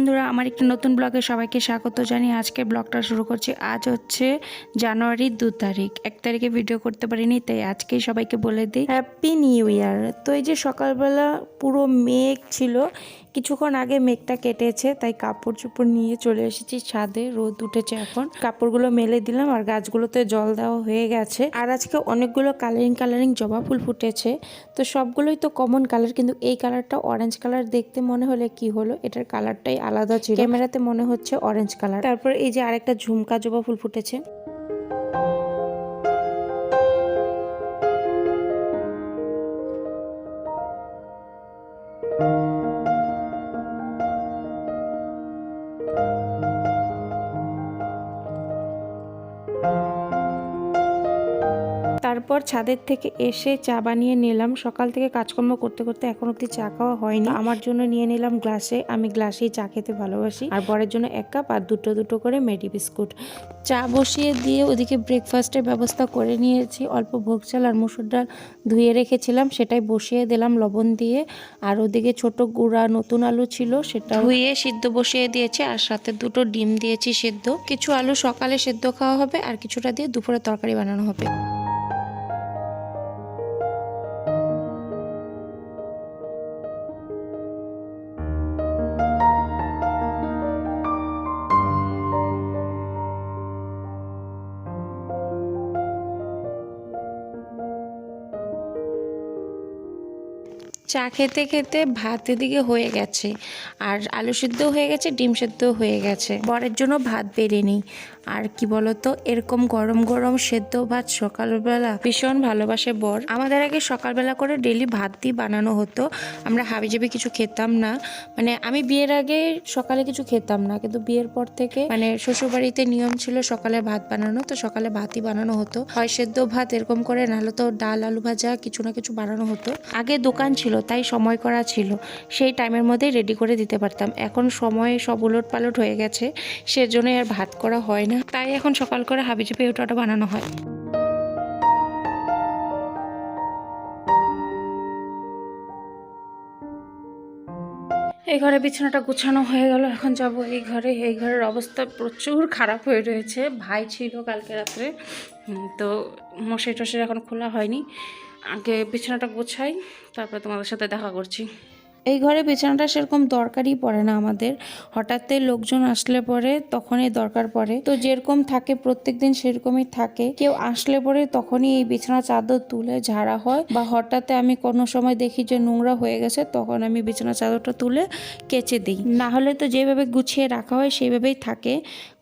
বন্ধুরা, আমার একটি নতুন ব্লগে সবাইকে স্বাগত জানিয়ে আজকে ব্লগটা শুরু করছি। আজ হচ্ছে জানুয়ারির দু তারিখ। এক তারিখে ভিডিও করতে পারিনি, তাই আজকে সবাইকে বলে দিই হ্যাপি নিউ ইয়ার তো এই যে সকালবেলা পুরো মেঘ ছিল কিছুক্ষণ আগে মেঘটা কেটেছে তাই কাপড় চোপড় নিয়ে চলে এসেছি ছাদে রোদ উঠেছে এখন। কাপড়গুলো মেলে দিলাম আর গাছগুলোতে জল দেওয়া হয়ে গেছে। আর আজকে অনেকগুলো কালারিং কালারিং জবা ফুল ফুটেছে। তো সবগুলোই তো কমন কালার কিন্তু এই কালারটা অরেঞ্জ কালার দেখতে মনে হলে কি হলো? এটার কালারটাই আলাদা ছিল। ক্যামেরাতে মনে হচ্ছে অরেঞ্জ কালার তারপর এই যে আরেকটা ঝুমকা জবা ফুল ফুটেছে। তারপর ছাদের থেকে এসে চা বানিয়ে নিলাম। সকাল থেকে কাজকর্ম করতে করতে এখন অব্দি চা খাওয়া হয়নি। আমার জন্য নিয়ে নিলাম গ্লাসে। আমি গ্লাসেই চা খেতে ভালোবাসি। আর বরের জন্য এক কাপ আর দুটো দুটো করে মেডি বিস্কুট। চা বসিয়ে দিয়ে ওদিকে ব্রেকফাস্টের ব্যবস্থা করে নিয়েছি। অল্প ভোগ চাল আর মুসুর ডাল ধুয়ে রেখেছিলাম। সেটাই বসিয়ে দিলাম লবণ দিয়ে। আর ওদিকে ছোট গুঁড়া নতুন আলু ছিল সেটা ধুয়ে সিদ্ধ বসিয়ে দিয়েছি। আর সাথে দুটো ডিম দিয়েছি সেদ্ধ। কিছু আলু সকালে সেদ্ধ খাওয়া হবে আর কিছুটা দিয়ে দুপুরে তরকারি বানানো হবে। চা খেতে খেতে ভাত এদিকে হয়ে গেছে। আর আলু সিদ্ধ হয়ে গেছে, ডিম সেদ্ধ হয়ে গেছে। বরের জন্য ভাত বেড়ে নিই আর কি বলতো, এরকম গরম গরম সেদ্ধ ভাত সকালবেলা ভীষণ ভালোবাসে বর। আমাদের আগে সকালবেলা করে ডেলি ভাত দিয়ে বানানো হতো। আমরা হাবিজাবি কিছু খেতাম না। মানে আমি বিয়ের আগে সকালে কিছু খেতাম না। কিন্তু বিয়ের পর থেকে মানে শ্বশুরবাড়িতে নিয়ম ছিল সকালে ভাত বানানো, তো সকালে ভাতই বানানো হতো। হয় সেদ্ধ ভাত এরকম করে, নাহলে তো ডাল, আলু ভাজা কিছু না কিছু বানানো হতো। আগে দোকান ছিল তাই সময় করা ছিল। সেই টাইমের মধ্যেই রেডি করে দিতে পারতাম। এখন সময় সব উলট পালট হয়ে গেছে, সেজন্যই আর ভাত করা হয় না। তাই এখন সকাল করে হাবিজাবি ওটা বানানো হয়। এই ঘরে বিছানাটা গুছানো হয়ে গেল। এখন যাব এই ঘরে। এই ঘরের অবস্থা প্রচুর খারাপ হয়ে রয়েছে। ভাই ছিল কালকে রাত্রে। তো মশাই টশাই এখন খোলা হয়নি। আগে বিছানাটা গোছাই তারপরে তোমাদের সাথে দেখা করছি। এই ঘরে বিছানাটা সেরকম দরকারই পড়ে না আমাদের। হঠাৎ লোকজন আসলে পরে তখনই দরকার পড়ে। তো যেরকম থাকে প্রত্যেক দিন সেরকমই থাকে। কেউ আসলে পরে তখনই এই বিছানা চাদর তুলে ঝাড়া হয় বা হঠাৎ আমি কোনো সময় দেখি যে নোংরা হয়ে গেছে, তখন আমি বিছানা চাদরটা তুলে কেচে দিই। না হলে তো যেভাবে গুছিয়ে রাখা হয় সেইভাবেই থাকে।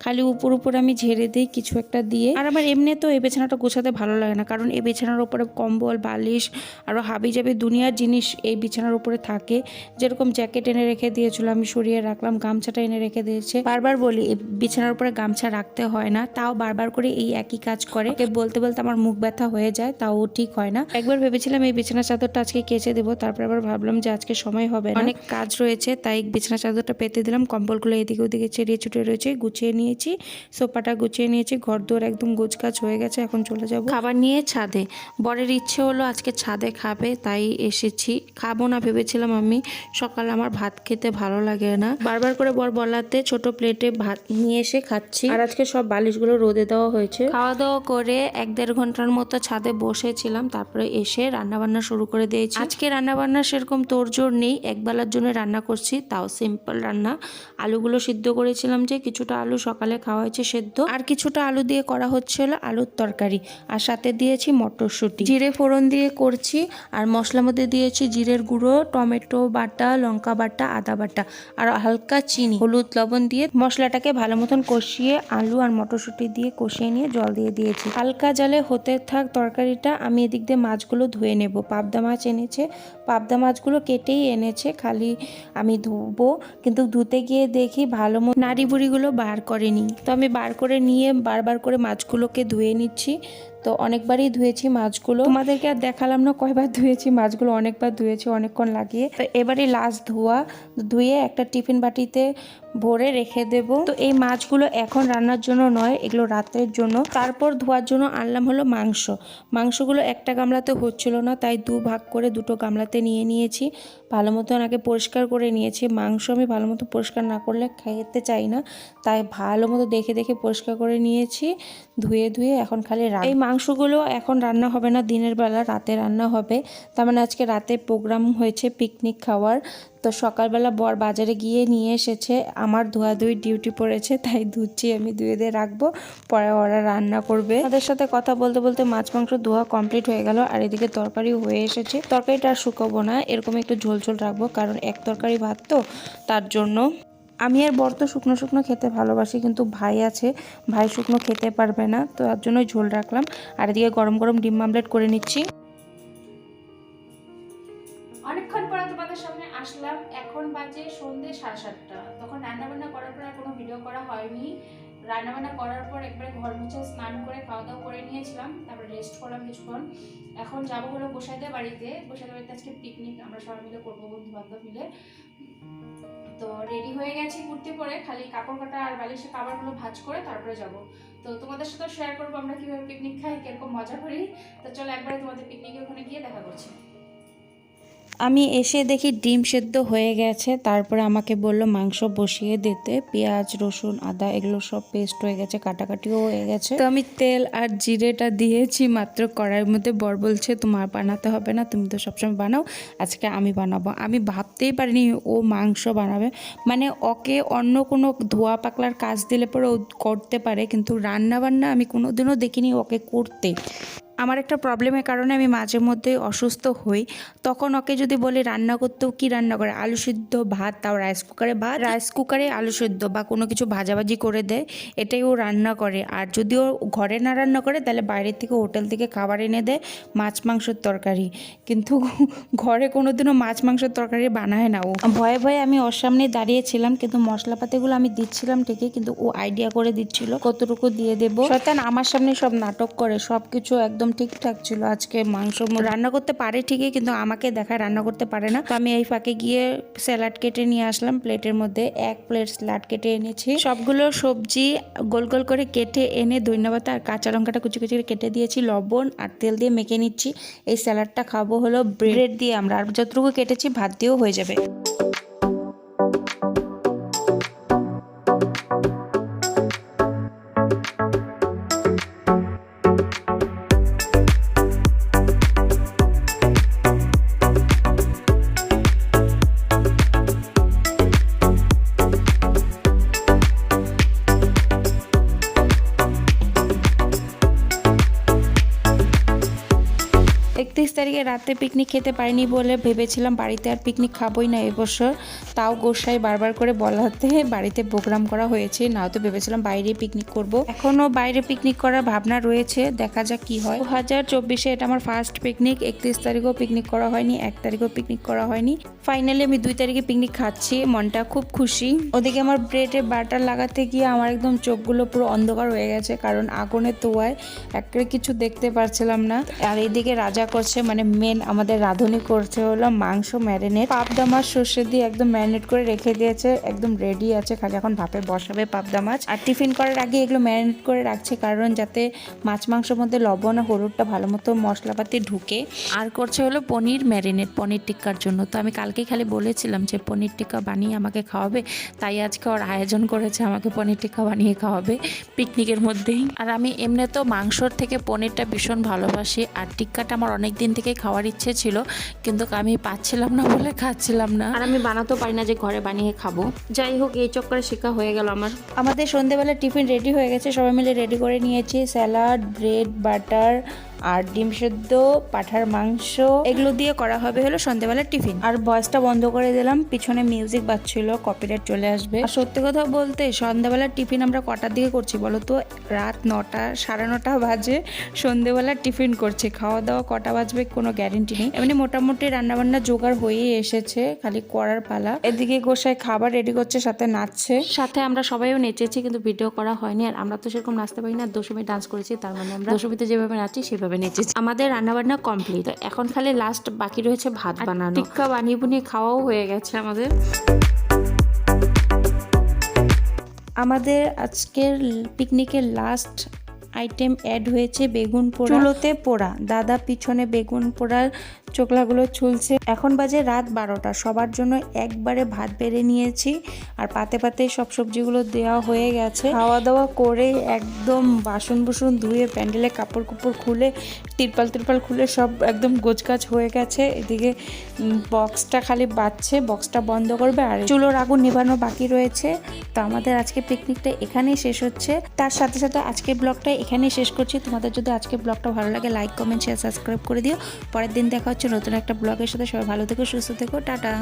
খালি উপর উপর আমি ঝেড়ে দিই কিছু একটা দিয়ে। আর আমার এমনি তো এই বিছানাটা গোছাতে ভালো লাগে না, কারণ এই বিছানার উপরে কম্বল, বালিশ আরও হাবি যাবে দুনিয়ার জিনিস এই বিছানার উপরে থাকে। যেরকম জ্যাকেট এনে রেখে দিয়েছিল, আমি সরিয়ে রাখলাম, গামছাটা এনে রেখে দিয়েছে। বারবার বলি বিছানার উপরে গামছা রাখতে হয় না। তাও বারবার করে এই একই কাজ করে। বলতে বলতে আমার মুখ ব্যথা হয়ে যায়, তাও ঠিক হয় না। একবার ভেবেছিলাম এই বিছানা চাদরটা আজকে কেচে দেবো, তারপর আবার ভাবলাম যে আজকে সময় হবে অনেক কাজ রয়েছে, তাই বিছানা চাদরটা পেতে দিলাম। কম্বলগুলো এদিকে ওদিকে চেরিয়ে ছুটে রয়েছে, গুছিয়ে নিয়েছি। সোফাটা গুছিয়ে নিয়েছি ঘর দোর একদম গোছগাছ হয়ে গেছে, এখন চলে যাব খাবার নিয়ে ছাদে। বরের ইচ্ছে হলো আজকে ছাদে খাবে, তাই এসেছি। খাব না ভেবেছিলাম আমি সকালে আমার ভাত খেতে ভালো লাগে না। বারবার করে বর বলাতে ছোট প্লেটে ভাত নিয়ে এসে খাচ্ছি। আর আজকে সব বালিশগুলো রোদে দেওয়া হয়েছে। খাওয়া দাওয়া করে এক দেড় ঘণ্টার মতো ছাদে বসেছিলাম, তারপরে এসে রান্না বান্না শুরু করে দিয়েছি। আজকে রান্না বান্না সেরকম তোড়জোড় নেই একবেলার জন্য রান্না করছি, তাও সিম্পল রান্না। আলুগুলো সিদ্ধ করেছিলাম যে, কিছুটা আলু সকালে খাওয়া হয়েছে সেদ্ধ। আর কিছুটা আলু দিয়ে করা হচ্ছে হলো আলুর তরকারি। আর সাথে দিয়েছি মটরশুঁটি। জিরে ফোড়ন দিয়ে করছি, আর মশলার মধ্যে দিয়েছি জিরের গুঁড়ো, টমেটো বাটা, লঙ্কা বাটা, আদা বাটা আর হালকা চিনি, হলুদ লবণ দিয়ে মশলাটাকে ভালো মতন কষিয়ে আলু আর মটরশুঁটি দিয়ে কষিয়ে নিয়ে জল দিয়ে দিয়েছি। হালকা জালে হতে থাক তরকারিটা, আমি এদিক দিয়ে মাছগুলো ধুয়ে নেব। পাবদা মাছ এনেছে। পাবদা মাছগুলো কেটেই এনেছে, খালি আমি ধুবো। কিন্তু ধুতে গিয়ে দেখি ভালো মতো নাড়ি বুড়িগুলো বার করেনি। তো আমি বার করে নিয়ে বারবার করে মাছগুলোকে ধুয়ে নিচ্ছি। তো অনেকবারই ধুয়েছি মাছগুলো। তোমাদেরকে আর দেখালাম না, কয়বার ধুয়েছি মাছগুলো, অনেকবার ধুয়েছি, অনেকক্ষণ লাগিয়ে। তো এবারে লাস্ট ধোয়া, ধুয়ে একটা টিফিন বাটিতে ভরে রেখে দেব। তো এই মাছগুলো এখন রান্নার জন্য নয়, এগুলো রাতের জন্য। তারপর ধোয়ার জন্য আনলাম হলো মাংস। মাংসগুলো একটা গামলাতে হচ্ছিল না, তাই দু ভাগ করে দুটো গামলাতে নিয়ে নিয়েছি। ভালো মতন আগে পরিষ্কার করে নিয়েছি। মাংস আমি ভালো মতো পরিষ্কার না করলে খেতে চাই না। তাই ভালো মতো দেখে দেখে পরিষ্কার করে নিয়েছি। ধুয়ে ধুয়ে এখন খালি এই মাংসগুলো এখন রান্না হবে না, দিনের বেলা রাতে রান্না হবে। তার মানে আজকে রাতে প্রোগ্রাম হয়েছে পিকনিক খাওয়ার। তো সকালবেলা বর বাজারে গিয়ে নিয়ে এসেছে। আমার ধোয়াধুয়ি ডিউটি পড়েছে, তাই ধুচ্ছি, আমি ধুয়ে দিয়ে রাখব, পরে ওরা রান্না করবে। তাদের সাথে কথা বলতে বলতে মাছ, মাংস, ধোয়া কমপ্লিট হয়ে গেল, আর এদিকে তরকারি হয়ে এসেছে। তরকারিটা আর শুকাবো না, এরকম একটু ঝোল ঝোল রাখব, কারণ এক তরকারি ভাত তো, তার জন্য। আমি আর বর তো শুকনো শুকনো খেতে ভালোবাসি, কিন্তু ভাই আছে, ভাই শুকনো খেতে পারবে না, তো তার জন্যই ঝোল রাখলাম। আর এদিকে গরম গরম ডিম আমলেট করে নিচ্ছি। আসলাম এখন বাজে সন্ধ্যে সাড়ে সাতটা। তখন রান্নাবান্না করার পর আর কোনো ভিডিও করা হয়নি। রান্নাবান্না করার পর একবারে ঘর মুছে স্নান করে খাওয়া দাওয়া করে নিয়েছিলাম, তারপরে রেস্ট করলাম কিছুক্ষণ। এখন যাব হলো গোসাইদের বাড়িতে। গোসাইদের বাড়িতে আজকে পিকনিক আমরা সবাই মিলে করব বন্ধু বান্ধব মিলে। তো রেডি হয়ে গেছি কুর্তি পরে, খালি কাপড় কাটা আর বালিশের কাপড়গুলো ভাজ করে তারপরে যাব। তো তোমাদের সাথে শেয়ার করব আমরা কীভাবে পিকনিক খাই, কীরকম মজা করি। তো চলো একবারে তোমাদের পিকনিকের ওখানে গিয়ে দেখা করছি। আমি এসে দেখি ডিম সেদ্ধ হয়ে গেছে। তারপরে আমাকে বলল, মাংস বসিয়ে দিতে। পেঁয়াজ, রসুন, আদা, এগুলো সব পেস্ট হয়ে গেছে, কাটাকাটিও হয়ে গেছে। তো আমি তেল আর জিরেটা দিয়েছি মাত্র কড়াইয়ের মধ্যে। বর বলছে, তোমার বানাতে হবে না, তুমি তো সবসময় বানাও, আজকে আমি বানাবো। আমি ভাবতেই পারিনি ও মাংস বানাবে। মানে ওকে অন্য কোনো ধোয়া পাকলার কাজ দিলে পরে ও করতে পারে, কিন্তু রান্না বান্না আমি কোনোদিনও দেখিনি ওকে করতে। আমার একটা প্রবলেমের কারণে আমি মাঝে মধ্যে অসুস্থ হই। তখন ওকে যদি বলি, রান্না করতেও কি রান্না করে? আলু সিদ্ধ ভাত তাও রাইস কুকারে ভাত রাইস কুকারে আলু সিদ্ধ বা কোনো কিছু ভাজাভাজি করে দেয়, এটাই ও রান্না করে। আর যদি ও ঘরে না রান্না করে, তাহলে বাইরের থেকে হোটেল থেকে খাবার এনে দেয় মাছ মাংসের তরকারি। কিন্তু ঘরে কোনো দিনও মাছ মাংসের তরকারি বানায় না ও। ভয়ে ভয়ে আমি ওর সামনে দাঁড়িয়েছিলাম কিন্তু মশলাপাতিগুলো আমি দিচ্ছিলাম ঠিকই, কিন্তু ও আইডিয়া করে দিচ্ছিল, কতটুকু দিয়ে দেবো। শয়তান আমার সামনে সব নাটক করে সব কিছু একদম ঠিকঠাক ছিল। আজকে মাংস রান্না করতে পারে ঠিকই, কিন্তু আমাকে দেখায় রান্না করতে পারে না। তো আমি এই ফাঁকে গিয়ে স্যালাড কেটে নিয়ে আসলাম। প্লেটের মধ্যে এক প্লেট স্যালাড কেটে এনেছি। সবগুলো সবজি গোল গোল করে কেটে এনে ধন্যবাদ আর কাঁচা লঙ্কাটা কুচি কুচি করে কেটে দিয়েছি, লবণ আর তেল দিয়ে মেখে নিচ্ছি। এই স্যালাডটা খাব হলো ব্রেড দিয়ে আমরা, আর যতটুকু কেটেছি ভাত দিয়েও হয়ে যাবে। তারিখে রাতে পিকনিক খেতে পারিনি বলে ভেবেছিলাম বাড়িতে আর পিকনিক খাবোই না এবছর। তাও গোসাই বারবার করে বলাতে বাড়িতে প্রোগ্রাম করা হয়েছে নাও তো ভেবেছিলাম বাইরে পিকনিক করব। এখনও বাইরে পিকনিক করার ভাবনা রয়েছে, দেখা যাক কি হয়। দু হাজার চব্বিশে এটা আমার ফার্স্ট পিকনিক একত্রিশ তারিখেও পিকনিক করা হয়নি, এক তারিখেও পিকনিক করা হয়নি। ফাইনালি আমি দুই তারিখে পিকনিক খাচ্ছি, মনটা খুব খুশি। ওদিকে আমার ব্রেডে বাটার লাগাতে গিয়ে আমার একদম চোখগুলো পুরো অন্ধকার হয়ে গেছে, কারণ আগুনের তোয়ায় একটা কিছু দেখতে পারছিলাম না। আর এইদিকে রাজা করছে মানে মেন আমাদের রাঁধুনি করছে হলো মাংস ম্যারিনেট পাবদা মাছ সর্ষে দিয়ে একদম ম্যারিনেট করে রেখে দিয়েছে, একদম রেডি আছে, খালি এখন ভাপে বসাবে পাবদা মাছ। আর টিফিন করার আগে এগুলো ম্যারিনেট করে রাখছে কারণ যাতে মাছ মাংসের মধ্যে লবণ আর হলুদটা ভালো মতো মশলাপাতি ঢুকে। আর করছে হলো পনির ম্যারিনেট পনির টিক্কার জন্য। তো আমি কালকেই খালি বলেছিলাম যে পনির টিক্কা বানিয়ে আমাকে খাওয়াবে, তাই আজকে ওর আয়োজন করেছে, আমাকে পনির টিক্কা বানিয়ে খাওয়াবে পিকনিকের মধ্যেই। আর আমি এমনি তো মাংসর থেকে পনিরটা ভীষণ ভালোবাসি, আর টিক্কাটা আমার অনেক দিন থেকে খাওয়ার ইচ্ছে ছিল কিন্তু আমি পাচ্ছিলাম না বলে খাচ্ছিলাম না। আর আমি বানাতেও পারি না যে ঘরে বানিয়ে খাব। যাই হোক এই চক্করে শেখা হয়ে গেল আমার। আমাদের সন্ধ্যেবেলা টিফিন রেডি হয়ে গেছে সবাই মিলে রেডি করে নিয়েছি। স্যালাড ব্রেড বাটার আর ডিম সেদ্ধ, পাঠার মাংস, এগুলো দিয়ে করা হবে হলো সন্ধ্যেবেলার টিফিন। আর ভয়েসটা বন্ধ করে দিলাম, পিছনে মিউজিক বাজছিল কপিরাইট চলে আসবে। আর সত্যি কথা বলতে, সন্ধ্যাবেলার টিফিন আমরা কটার দিকে করছি বলো তো? রাত নটা, সাড়ে নটা বাজে, সন্ধ্যেবেলার টিফিন করছি। খাওয়া দাওয়া কটা বাজবে কোনো গ্যারেন্টি নেই। এমনি মোটামুটি রান্নাবান্না জোগাড় হয়েই এসেছে, খালি করার পালা। এদিকে গোসাই খাবার রেডি করছে, সাথে নাচছে। সাথে আমরা সবাইও নেচেছি, কিন্তু ভিডিও করা হয়নি। আর আমরা তো সেরকম নাচতে পারি না দশমী ডান্স করেছি, তার মানে আমরা দশমীতে যেভাবে নাচি সেভাবে নেচেছি আমাদের রান্নাবান্না কমপ্লিট এখন খালি লাস্ট বাকি রয়েছে ভাত বানানো। টিক্কা বানিয়ে বুনিয়ে খাওয়াও হয়ে গেছে আমাদের। আমাদের আজকের পিকনিকের লাস্ট আইটেম অ্যাড হয়েছে বেগুন পোড়া। চুলোতে পোড়া। দাদা পিছনে বেগুন পোড়ার চোকলাগুলো ছুলছে এখন বাজে রাত বারোটা। সবার জন্য একবারে ভাত বেড়ে নিয়েছি। আর পাতে পাতে সব সবজিগুলো দেওয়া হয়ে গেছে। খাওয়া দাওয়া করে একদম বাসন বুসন ধুয়ে প্যান্ডেলে কাপড় কুপড় খুলে, তিরপাল তিরপাল খুলে সব একদম গোছগাছ হয়ে গেছে। এদিকে বক্সটা খালি বাজছে। বক্সটা বন্ধ করবে। আর চুলোর আগুন নেভানো বাকি রয়েছে। তো আমাদের আজকে পিকনিকটা এখানেই শেষ হচ্ছে। তার সাথে সাথে আজকের ব্লগটা এখানেই শেষ করছি। তোমাদের যদি আজকের ব্লগটা ভালো লাগে লাইক কমেন্ট শেয়ার সাবস্ক্রাইব করে দিও। পরের দিন দেখা হচ্ছে নতুন একটা ব্লগের সাথে সবাই ভালো থেকো সুস্থ থেকো টাটা।